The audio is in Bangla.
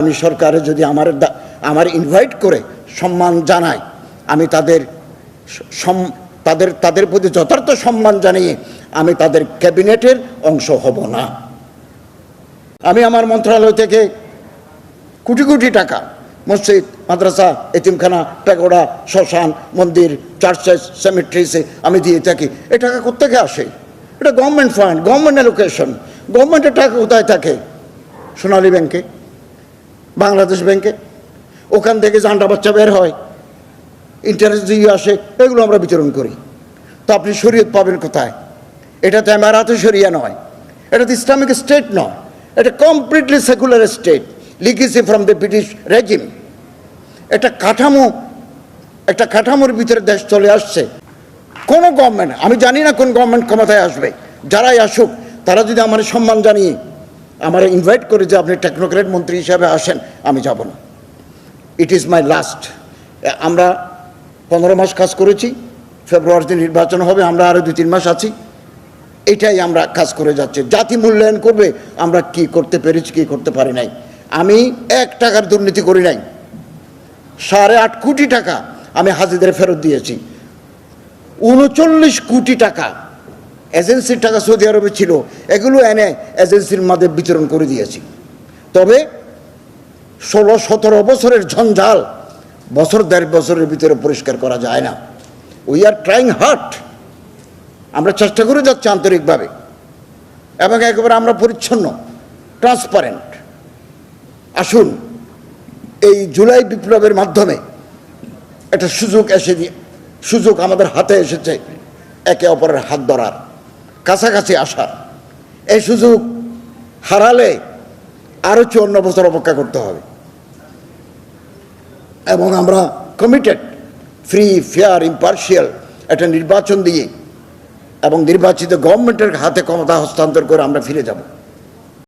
আমি সরকারে যদি আমার আমার ইনভাইট করে সম্মান জানায় আমি তাদের তাদের তাদের প্রতি যথার্থ সম্মান জানিয়ে আমি তাদের ক্যাবিনেটের অংশ হব না। আমি আমার মন্ত্রণালয় থেকে কোটি কোটি টাকা, মসজিদ, মাদ্রাসা, এতিমখানা, প্যাগোডা, শ্মশান, মন্দির চার্চেস সেমিট্রিসে আমি দিয়ে থাকি। এ টাকা কোথেকে আসে? এটা গভর্নমেন্ট ফান্ড গভর্নমেন্ট অ্যালোকেশন গভর্নমেন্টের টাকা কোথায় থাকে? সোনালী ব্যাংকে। বাংলাদেশ ব্যাংকে। ওখান থেকে জান্ডা বাচ্চা বের হয়। ইন্টারেস্ট দিয়ে আসে, এগুলো আমরা বিতরণ করি। তো আপনি শরীয়ত পাবেন কোথায়? এটা তো এমারাতে শরিয়া নয়। এটা তো ইসলামিক স্টেট নয়। এটা completely secular state legacy from the British regime এটা কাঠামো, একটা কাঠামোর ভিতরে দেশ চলে আসছে। কোনো গভর্নমেন্ট আমি জানি না কোন গভর্নমেন্ট ক্ষমতায় আসবে। যারাই আসুক, তারা যদি আমার সম্মান জানিয়ে আমার ইনভাইট করে যে আপনি টেকনোক্রেট মন্ত্রী হিসাবে আসেন, আমি যাব না। ইট ইজ মাই লাস্ট আমরা পনেরো মাস কাজ করেছি ফেব্রুয়ারিতে নির্বাচন হবে, আমরা আরও দুই তিন মাস আছি। এটাই আমরা কাজ করে যাচ্ছি। জাতি মূল্যায়ন করবে, আমরা কি করতে পেরেছি, কি করতে পারি নাই। আমি এক টাকার দুর্নীতি করি নাই। সাড়ে আট কোটি টাকা আমি হাজিদের ফেরত দিয়েছি। উনচল্লিশ কোটি টাকা এজেন্সির টাকা সৌদি আরবে ছিল, এগুলো এনে এজেন্সির মাঝে বিতরণ করে দিয়েছি। তবে ষোলো, সতেরো বছরের ঝঞ্ঝাল বছর দেড় বছরের ভিতরে পরিষ্কার করা যায় না। উই আর ট্রাইং হার্ট আমরা চেষ্টা করে যাচ্ছি আন্তরিকভাবে। এবং একেবারে আমরা পরিচ্ছন্ন ট্রান্সপারেন্ট আসুন, এই জুলাই বিপ্লবের মাধ্যমে একটা সুযোগ এসে দিয়ে সুযোগ আমাদের হাতে এসেছে, একে অপরের হাত ধরার। কাছাকাছি আসার। এই সুযোগ হারালে আরও চুয়ান্ন বছর অপেক্ষা করতে হবে। এবং আমরা কমিটেড ফ্রি ফেয়ার ইম্পার্শিয়াল একটা নির্বাচন দিয়ে এবং নির্বাচিত গভর্নমেন্টের হাতে ক্ষমতা হস্তান্তর করে আমরা ফিরে যাব।